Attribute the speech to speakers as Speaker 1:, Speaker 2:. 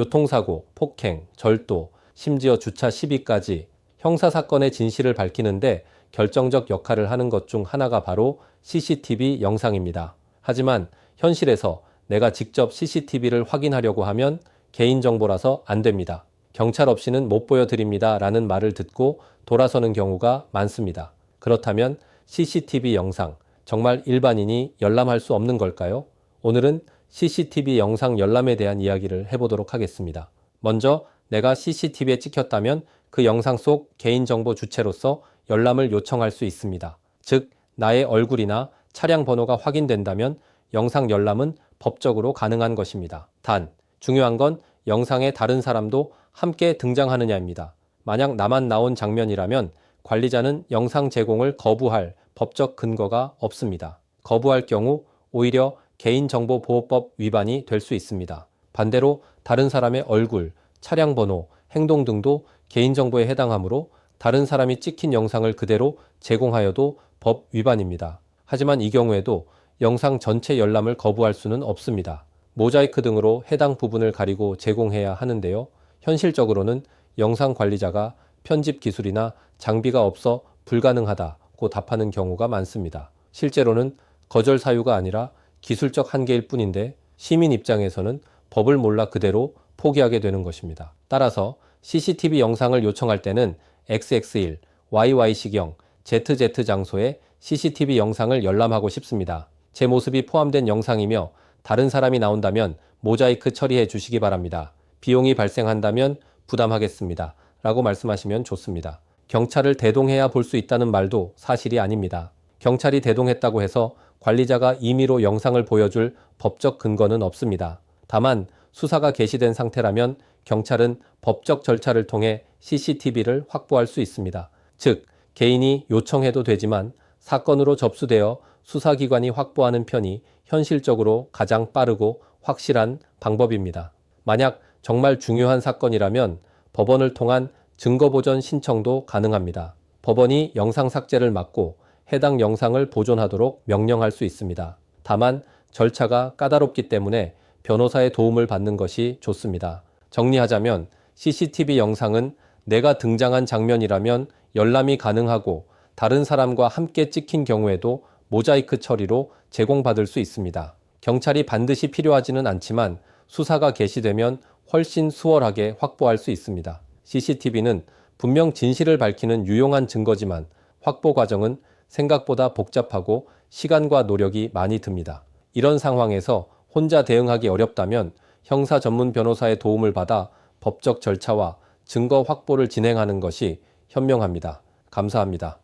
Speaker 1: 교통사고, 폭행, 절도, 심지어 주차 시비까지 형사사건의 진실을 밝히는데 결정적 역할을 하는 것 중 하나가 바로 CCTV 영상입니다. 하지만 현실에서 내가 직접 CCTV를 확인하려고 하면 개인정보라서 안 됩니다. 경찰 없이는 못 보여드립니다. 라는 말을 듣고 돌아서는 경우가 많습니다. 그렇다면 CCTV 영상, 정말 일반인이 열람할 수 없는 걸까요? 오늘은 CCTV 영상 열람에 대한 이야기를 해보도록 하겠습니다. 먼저 내가 CCTV에 찍혔다면 그 영상 속 개인정보 주체로서 열람을 요청할 수 있습니다. 즉, 나의 얼굴이나 차량 번호가 확인된다면 영상 열람은 법적으로 가능한 것입니다. 단, 중요한 건 영상에 다른 사람도 함께 등장하느냐입니다. 만약 나만 나온 장면이라면 관리자는 영상 제공을 거부할 법적 근거가 없습니다. 거부할 경우 오히려 개인정보보호법 위반이 될 수 있습니다. 반대로 다른 사람의 얼굴, 차량 번호, 행동 등도 개인정보에 해당하므로 다른 사람이 찍힌 영상을 그대로 제공하여도 법 위반입니다. 하지만 이 경우에도 영상 전체 열람을 거부할 수는 없습니다. 모자이크 등으로 해당 부분을 가리고 제공해야 하는데요. 현실적으로는 영상 관리자가 편집 기술이나 장비가 없어 불가능하다고 답하는 경우가 많습니다. 실제로는 거절 사유가 아니라 기술적 한계일 뿐인데 시민 입장에서는 법을 몰라 그대로 포기하게 되는 것입니다. 따라서 CCTV 영상을 요청할 때는 XX1, YY시경, ZZ 장소에 CCTV 영상을 열람하고 싶습니다. 제 모습이 포함된 영상이며 다른 사람이 나온다면 모자이크 처리해 주시기 바랍니다. 비용이 발생한다면 부담하겠습니다. 라고 말씀하시면 좋습니다. 경찰을 대동해야 볼 수 있다는 말도 사실이 아닙니다. 경찰이 대동했다고 해서 관리자가 임의로 영상을 보여줄 법적 근거는 없습니다. 다만 수사가 개시된 상태라면 경찰은 법적 절차를 통해 CCTV를 확보할 수 있습니다. 즉, 개인이 요청해도 되지만 사건으로 접수되어 수사기관이 확보하는 편이 현실적으로 가장 빠르고 확실한 방법입니다. 만약 정말 중요한 사건이라면 법원을 통한 증거보전 신청도 가능합니다. 법원이 영상 삭제를 막고 해당 영상을 보존하도록 명령할 수 있습니다. 다만 절차가 까다롭기 때문에 변호사의 도움을 받는 것이 좋습니다. 정리하자면 CCTV 영상은 내가 등장한 장면이라면 열람이 가능하고 다른 사람과 함께 찍힌 경우에도 모자이크 처리로 제공받을 수 있습니다. 경찰이 반드시 필요하지는 않지만 수사가 개시되면 훨씬 수월하게 확보할 수 있습니다. CCTV는 분명 진실을 밝히는 유용한 증거지만 확보 과정은 생각보다 복잡하고 시간과 노력이 많이 듭니다. 이런 상황에서 혼자 대응하기 어렵다면 형사 전문 변호사의 도움을 받아 법적 절차와 증거 확보를 진행하는 것이 현명합니다. 감사합니다.